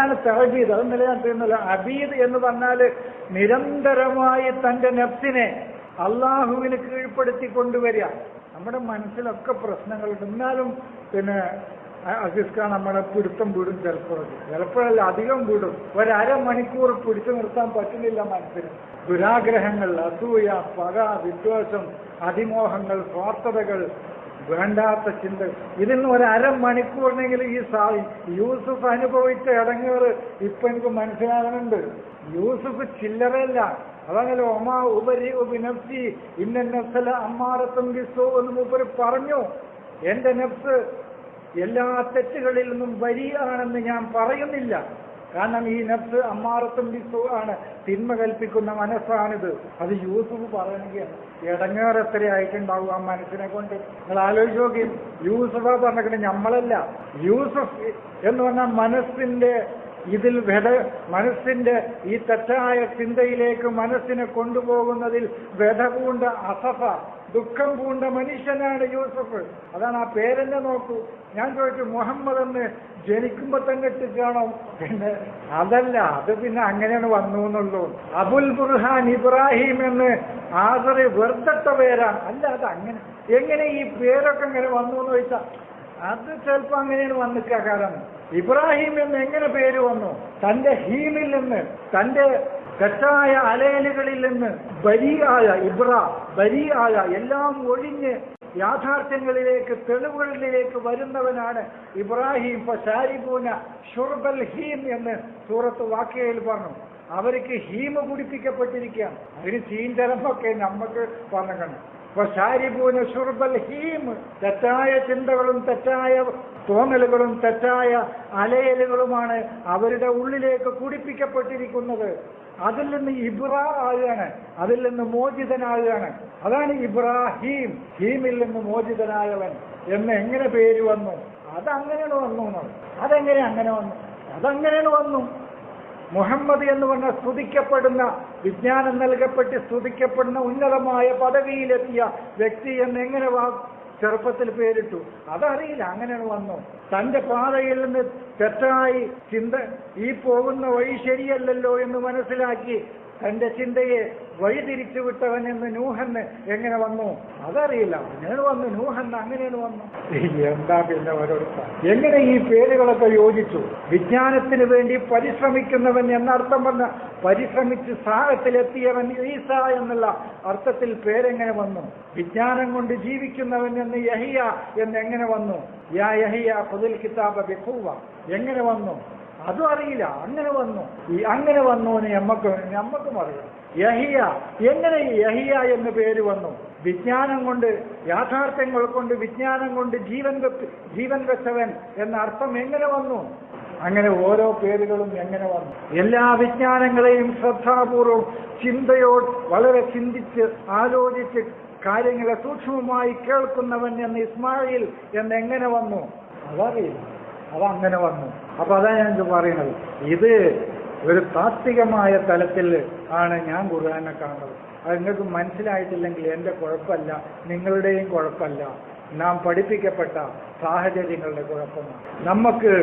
അതാണ് തഹബീദ് അത് നിലനിർത്തുന്നില്ല അബീദ് എന്ന് പറഞ്ഞാൽ നിരന്തരമായി തന്റെ നെഫ്സിനെ അള്ളാഹുവിന് കീഴ്പ്പെടുത്തി കൊണ്ടുവരിക നമ്മുടെ മനസ്സിലൊക്കെ പ്രശ്നങ്ങൾ എന്നാലും പിന്നെ അസിസ്ക നമ്മളെ പിടുത്തം വിടും ചിലപ്പോഴൊക്കെ ചിലപ്പോഴല്ല അധികം വിടും. ഒരര മണിക്കൂർ പിടിച്ചു നിർത്താൻ പറ്റുന്നില്ല മനസ്സിന്. ദുരാഗ്രഹങ്ങൾ അസൂയ പക വിദ്വേഷം അതിമോഹങ്ങൾ സ്വാർത്ഥതകൾ വേണ്ടാത്ത ചിന്ത. ഇതിന് ഒരു അരമണിക്കൂറിനെങ്കിലും ഈ സാ യൂസുഫ് അനുഭവിച്ച ഇടങ്ങേറ് ഇപ്പൊ എനിക്ക് മനസ്സിലാകുന്നുണ്ട്. യൂസുഫ് ചില്ലറല്ല അതങ്ങനെ ഒമാ ഉപരി ഉപനഫ്സി ഇന്ന നഫ്സല അമ്മാറത്തും ബിസോ എന്ന് മൂപ്പര് പറഞ്ഞു. എന്റെ നഫ്സ് എല്ലാ തെറ്റുകളിൽ നിന്നും വരിയാണെന്ന് ഞാൻ പറയുന്നില്ല. കാരണം ഈ നഫ്സ് അമ്മാറത്തും ആണ്. തിന്മ കൽപ്പിക്കുന്ന മനസ്സാണിത്. അത് യൂസുഫ് പറയുകയാണ്. ഇടങ്ങേർ എത്ര ആയിട്ടുണ്ടാവും ആ മനസ്സിനെ കൊണ്ട്. നിങ്ങൾ ആലോചിച്ച് നോക്കി. യൂസുഫ് പറഞ്ഞിട്ട് നമ്മളല്ല. യൂസഫ് എന്ന് പറഞ്ഞാൽ മനസ്സിന്റെ ഇതിൽ വ്യത മനസ്സിന്റെ ഈ തെറ്റായ ചിന്തയിലേക്ക് മനസ്സിനെ കൊണ്ടുപോകുന്നതിൽ വ്യത പൂണ്ട അസഫ ദുഃഖം പൂണ്ട മനുഷ്യനാണ് യൂസഫ്. അതാണ് ആ പേരെന്നെ നോക്കൂ. ഞാൻ ചോദിച്ചു മുഹമ്മദ് എന്ന് ജനിക്കുമ്പോ തന്നെ ഇട്ടിട്ടാണോ? പിന്നെ അതല്ല അത് പിന്നെ അങ്ങനെയാണ് വന്നു എന്നുള്ളൂ. അബുൽ ബുർഹാൻ ഇബ്രാഹിം എന്ന് ആസറി വെറുതെ പേരാണ് അല്ല അത് അങ്ങനെ എങ്ങനെ ഈ പേരൊക്കെ ഇങ്ങനെ വന്നു എന്ന് ചോദിച്ചാൽ അത് ചിലപ്പോ അങ്ങനെയാണ് വന്നിക്ക കാരണം ഇബ്രാഹിം എന്ന് എങ്ങനെ പേര് വന്നു? തന്റെ ഹീമിൽ നിന്ന് തന്റെ തെറ്റായ അലയലുകളിൽ നിന്ന് ബരിയായ ഇബ്ര ബരിയായ എല്ലാം ഒഴിഞ്ഞ് യാഥാർത്ഥ്യങ്ങളിലേക്ക് തെളിവുകളിലേക്ക് വരുന്നവനാണ് ഇബ്രാഹിം. ഷാരിബൂന ഷുർബൽ ഹീം എന്ന് സൂറത്ത് വാക്യയിൽ പറഞ്ഞു. അവർക്ക് ഹീമ കുടിപ്പിക്കപ്പെട്ടിരിക്കുകയാണ്. അതിന് ചീഞ്ചലമൊക്കെ നമുക്ക് പറഞ്ഞു തെറ്റായ ചിന്തകളും തെറ്റായ തോന്നലുകളും തെറ്റായ അലയലുകളുമാണ് അവരുടെ ഉള്ളിലേക്ക് കുടിപ്പിക്കപ്പെട്ടിരിക്കുന്നത്. അതിൽ നിന്ന് ഇബ്രാ ആകുകയാണ് അതിൽ നിന്ന് മോചിതനാകുകയാണ് അതാണ് ഇബ്രാഹീം. ഹീമിൽ നിന്ന് മോചിതനായവൻ. എന്ന് എങ്ങനെ പേര് വന്നു? അതങ്ങനെയാണ് വന്നു അതെങ്ങനെ അങ്ങനെ വന്നു? അതങ്ങനെയാണ് വന്നു. മുഹമ്മദ് എന്ന് പറഞ്ഞ സ്തുതിക്കപ്പെടുന്ന വിജ്ഞാനം നൽകപ്പെട്ട് സ്തുതിക്കപ്പെടുന്ന ഉന്നതമായ പദവിയിലെത്തിയ വ്യക്തി എന്ന് എങ്ങനെ ചെറുപ്പത്തിൽ പേരിട്ടു? അതറിയില്ല അങ്ങനെയാണ് വന്നു തന്റെ പാതയിൽ നിന്ന് തെറ്റായി ചിന്ത ഈ പോകുന്ന വഴി ശരിയല്ലല്ലോ എന്ന് മനസ്സിലാക്കി തന്റെ ചിന്തയെ വഴിതിരിച്ചു വിട്ടവൻ എന്ന് നൂഹന്ന് എങ്ങനെ വന്നു? അതറിയില്ല. അങ്ങനെ വന്നു. നൂഹന്ന് അങ്ങനെയാണ് വന്നു. എന്താ പിന്നെ എങ്ങനെ ഈ പേരുകളൊക്കെ യോജിച്ചു? വിജ്ഞാനത്തിന് വേണ്ടി പരിശ്രമിക്കുന്നവൻ എന്നർത്ഥം വന്ന പരിശ്രമിച്ച് സാഹത്തിലെത്തിയവൻ ഈസ എന്നുള്ള അർത്ഥത്തിൽ പേരെങ്ങനെ വന്നു? വിജ്ഞാനം കൊണ്ട് ജീവിക്കുന്നവൻ എന്ന് യഹിയ എന്ന് എങ്ങനെ വന്നു? യാ യഹിയ പുതിൽ കിതാബ എങ്ങനെ വന്നു? അതും അറിയില്ല അങ്ങനെ വന്നു. ഈ അങ്ങനെ വന്നു എന്ന് നമ്മക്ക് നമ്മക്കും അറിയാം. യഹിയ. എങ്ങനെ യഹിയ എന്ന് പേര് വന്നു? വിജ്ഞാനം കൊണ്ട് യാഥാർത്ഥ്യങ്ങൾ കൊണ്ട് വിജ്ഞാനം കൊണ്ട് ജീവൻ ജീവൻ വെച്ചവൻ എന്ന അർത്ഥം എങ്ങനെ വന്നു? അങ്ങനെ ഓരോ പേരുകളും എങ്ങനെ വന്നു? എല്ലാ വിജ്ഞാനങ്ങളെയും ശ്രദ്ധാപൂർവം ചിന്തയോട് വളരെ ചിന്തിച്ച് ആലോചിച്ച് കാര്യങ്ങളെ സൂക്ഷ്മമായി കേൾക്കുന്നവൻ എന്ന് ഇസ്മായിൽ എന്ന് എങ്ങനെ വന്നു? അതറിയില്ല. അതങ്ങനെ വന്നു. അപ്പൊ അതാ ഞാൻ പറയുന്നത്. ഇത് ഒരു താത്വികമായ തലത്തിൽ ആണ് ഞാൻ ഖുർആനെ കാണുന്നത്. അത് നിങ്ങൾക്ക് മനസ്സിലായിട്ടില്ലെങ്കിൽ എന്റെ കുഴപ്പമല്ല നിങ്ങളുടെയും കുഴപ്പമല്ല. നാം പഠിപ്പിക്കപ്പെട്ട സാഹചര്യങ്ങളുടെ കുഴപ്പമാണ്. നമുക്ക്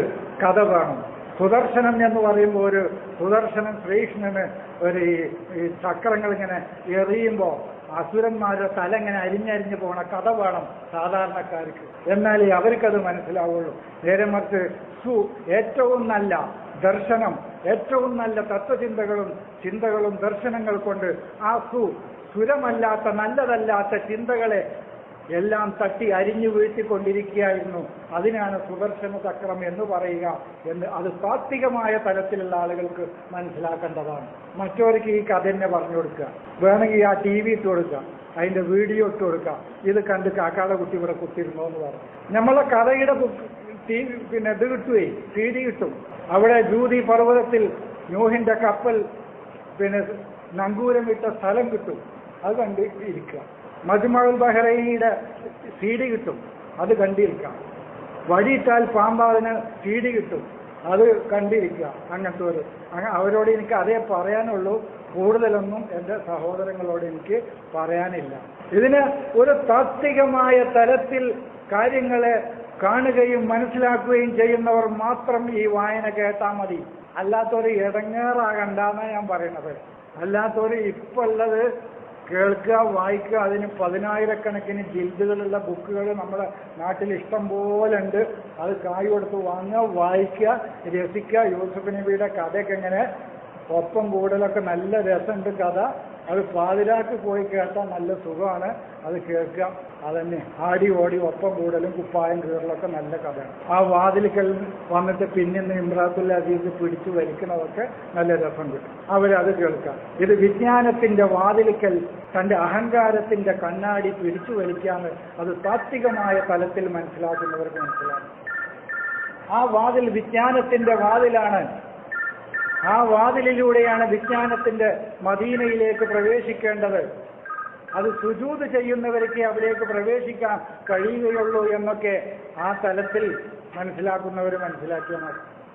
കഥ വേണം സുദർശനം എന്ന് പറയുമ്പോൾ ഒരു സുദർശനം ശ്രീകൃഷ്ണന് ഒരു ഈ ചക്രങ്ങൾ ഇങ്ങനെ എറിയുമ്പോൾ അസുരന്മാരുടെ തല ഇങ്ങനെ അരിഞ്ഞരിഞ്ഞ് പോണ കഥ വേണം സാധാരണക്കാർക്ക്. എന്നാലേ അവർക്കത് മനസ്സിലാവുള്ളൂ. നേരെ മറിച്ച് സു ഏറ്റവും നല്ല ദർശനം ഏറ്റവും നല്ല തത്വചിന്തകളും ചിന്തകളും ദർശനങ്ങൾ കൊണ്ട് ആ സു സുരമല്ലാത്ത നല്ലതല്ലാത്ത ചിന്തകളെ എല്ലാം തട്ടി അരിഞ്ഞു വീഴ്ത്തിക്കൊണ്ടിരിക്കുകയായിരുന്നു. അതിനാണ് സുദർശന ചക്രം എന്ന് പറയുക എന്ന് അത് താത്വികമായ തലത്തിലുള്ള ആളുകൾക്ക് മനസ്സിലാക്കേണ്ടതാണ്. മറ്റവർക്ക് ഈ കഥ തന്നെ പറഞ്ഞു കൊടുക്കുക. വേണമെങ്കിൽ ആ ടി വി ഇട്ട് കൊടുക്കുക. അതിന്റെ വീഡിയോ ഇട്ട് കൊടുക്കുക. ഇത് കണ്ട് കാക്കാടെ കുട്ടി ഇവിടെ കുത്തിരുന്നോ എന്ന് പറഞ്ഞു. നമ്മളെ കഥയുടെ ടി വി പിന്നെ ഇത് കിട്ടുവേ സി ഡി കിട്ടും. അവിടെ ജൂതി പർവതത്തിൽ ന്യൂഹിന്റെ കപ്പൽ പിന്നെ നങ്കൂരം ഇട്ട സ്ഥലം കിട്ടും. അത് കണ്ട് ഇരിക്കുക മജ്മഉൽ ബഹ്റൈനിയുടെ സി ഡി കിട്ടും. അത് കണ്ടിരിക്കാം. വഴിയിട്ടാൽ പാമ്പാവിന് സി ഡി കിട്ടും. അത് കണ്ടിരിക്കുക അങ്ങനത്തെ ഒരു അവരോട് എനിക്ക് അതേ പറയാനുള്ളൂ. കൂടുതലൊന്നും എന്റെ സഹോദരങ്ങളോട് എനിക്ക് പറയാനില്ല. ഇതിന് ഒരു താത്വികമായ തലത്തിൽ കാര്യങ്ങളെ കാണുകയും മനസ്സിലാക്കുകയും ചെയ്യുന്നവർ മാത്രം ഈ വായന കേട്ടാൽ മതി. അല്ലാത്തൊരു ഇടങ്ങേറാകണ്ടെന്നാണ് ഞാൻ പറയുന്നത് അല്ലാത്തൊരു ഇപ്പൊ ഉള്ളത് കേൾക്കുക വായിക്കുക അതിന് പതിനായിരക്കണക്കിന് ജിൽദുകളുള്ള ബുക്കുകൾ നമ്മുടെ നാട്ടിൽ ഇഷ്ടം പോലെ ഉണ്ട് അത് കായ് കൊടുത്ത് വാങ്ങുക വായിക്കുക രസിക്കുക. യൂസഫ് നബിയുടെ കഥയൊക്കെ എങ്ങനെ ഒപ്പം കൂടലൊക്കെ നല്ല രസമുണ്ട് കഥ. അത് പാതിരാക്ക് പോയി കേട്ടാൽ നല്ല സുഖമാണ്. അത് കേൾക്കാം അതന്നെ. ആടി ഓടി ഒപ്പം കൂടലും കുപ്പായം കീറലൊക്കെ നല്ല കഥയാണ്. ആ വാതിലിക്കൽ വന്നിട്ട് പിന്നിന്ന് ഇമ്രാത്തുൽ അസീസ് പിടിച്ചു വലിക്കുന്നതൊക്കെ നല്ല രസം കിട്ടും. അവരത് കേൾക്കാം ഇത് വിജ്ഞാനത്തിന്റെ വാതിലിക്കൽ തന്റെ അഹങ്കാരത്തിന്റെ കണ്ണാടി പിടിച്ചു വലിക്കാന്ന് അത് താത്വികമായ തലത്തിൽ മനസ്സിലാക്കുന്നവർക്ക് മനസ്സിലാകും. ആ വാതിൽ വിജ്ഞാനത്തിന്റെ വാതിലാണ്. ആ വാതിലിലൂടെയാണ് വിജ്ഞാനത്തിന്റെ മദീനയിലേക്ക് പ്രവേശിക്കേണ്ടത്. അത് സുജൂത് ചെയ്യുന്നവർക്ക് അവിടേക്ക് പ്രവേശിക്കാൻ കഴിയുകയുള്ളൂ എന്നൊക്കെ ആ തലത്തിൽ മനസ്സിലാക്കുന്നവർ മനസ്സിലാക്കിയാൽ മതി